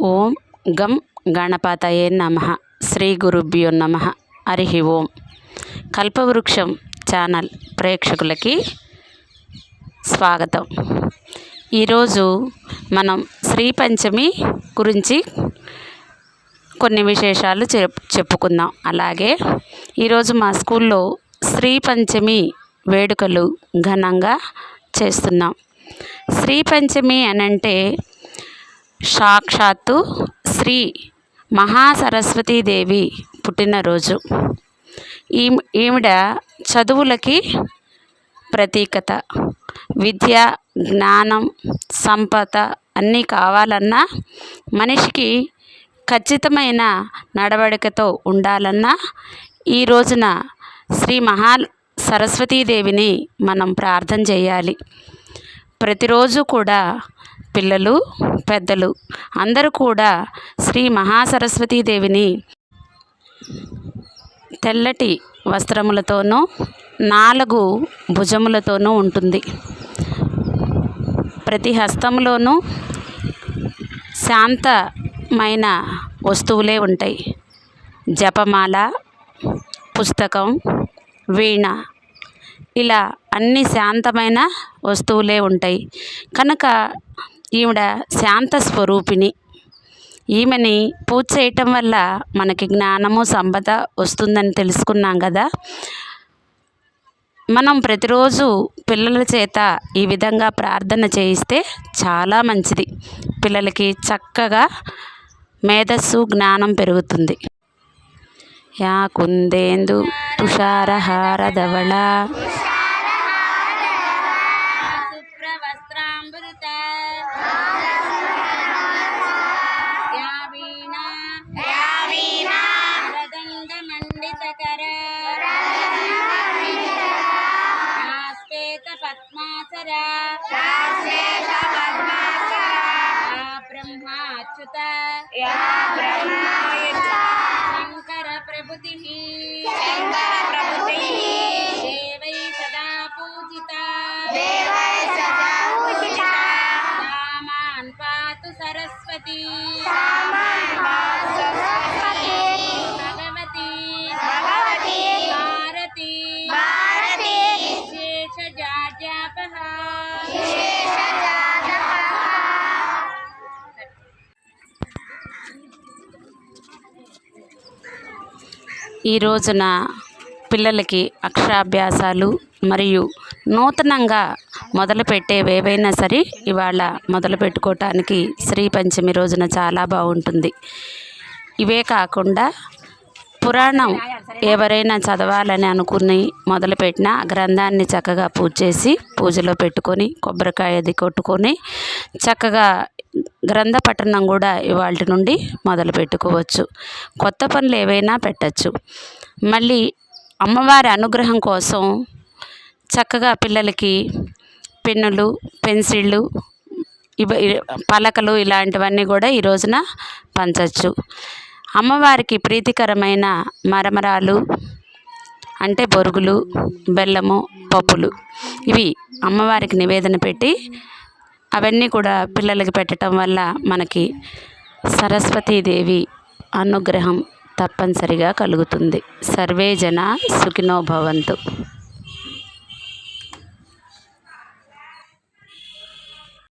ఓం గం గణపతయే నమ. శ్రీ గురుభ్యో నమ. హరి ఓం. కల్పవృక్షం ఛానల్ ప్రేక్షకులకి స్వాగతం. ఈరోజు మనం శ్రీ పంచమి గురించి కొన్ని విశేషాలు చెప్ చెప్పుకుందాం. అలాగే ఈరోజు మా స్కూల్లో శ్రీ పంచమి వేడుకలు ఘనంగా చేస్తున్నాం. శ్రీ పంచమి అని అంటే సాక్షాత్తు శ్రీ మహాసరస్వతీదేవి పుట్టినరోజు. ఈ ఈవిడ చదువులకి ప్రతీకత. విద్య జ్ఞానం సంపద అన్నీ కావాలన్నా మనిషికి ఖచ్చితమైన నడవడికతో ఉండాలన్నా ఈ రోజున శ్రీ మహా సరస్వతీదేవిని మనం ప్రార్థన చేయాలి. ప్రతిరోజు కూడా పిల్లలు పెద్దలు అందరూ కూడా శ్రీ మహాసరస్వతీదేవిని తెల్లటి వస్త్రములతోనూ నాలుగు భుజములతోనూ ఉంటుంది. ప్రతి హస్తంలోనూ శాంతమైన వస్తువులే ఉంటాయి. జపమాల పుస్తకం వీణ ఇలా అన్ని శాంతమైన వస్తువులే ఉంటాయి. కనుక ఈవిడ శాంత స్వరూపిణి. ఈమెని పూజ చేయటం వల్ల మనకి జ్ఞానము సంపద వస్తుందని తెలుసుకున్నాం కదా. మనం ప్రతిరోజు పిల్లల చేత ఈ విధంగా ప్రార్థన చేయిస్తే చాలా మంచిది. పిల్లలకి చక్కగా మేధస్సు జ్ఞానం పెరుగుతుంది. యా కుందేందు తుషారహార ధవళ పద్మాసర. బ్రహ్మాచ్యుత. శంకర ప్రభుతి శంకర ప్రభుతి దేవై సదా పూజిత. దేవై పాతు సరస్వతి. ఈ రోజున పిల్లలకి అక్షరాభ్యాసాలు మరియు నూతనంగా మొదలుపెట్టేవి ఏవైనా సరే ఇవాళ మొదలు పెట్టుకోవటానికి శ్రీ పంచమి రోజున చాలా బాగుంటుంది. ఇవే కాకుండా పురాణం ఎవరైనా చదవాలని అనుకుని మొదలుపెట్టిన గ్రంథాన్ని చక్కగా పూజ చేసి పూజలో పెట్టుకొని కొబ్బరికాయ అది కొట్టుకొని చక్కగా గ్రంథ పఠనం కూడా ఇవాళ నుండి మొదలు పెట్టుకోవచ్చు. కొత్త పనులు ఏవైనా పెట్టచ్చు. మళ్ళీ అమ్మవారి అనుగ్రహం కోసం చక్కగా పిల్లలకి పెన్నులు పెన్సిళ్ళు ఇవ పలకలు ఇలాంటివన్నీ కూడా ఈ రోజున పంచవచ్చు అమ్మవారికి ప్రీతికరమైన మరమరాలు అంటే బొరుగులు బెల్లము పప్పులు. ఇవి అమ్మవారికి నివేదన పెట్టి అవన్నీ కూడా పిల్లలకి పెట్టడం వల్ల మనకి సరస్వతీదేవి అనుగ్రహం తప్పనిసరిగా కలుగుతుంది. సర్వే జన సుఖినో భవంతు.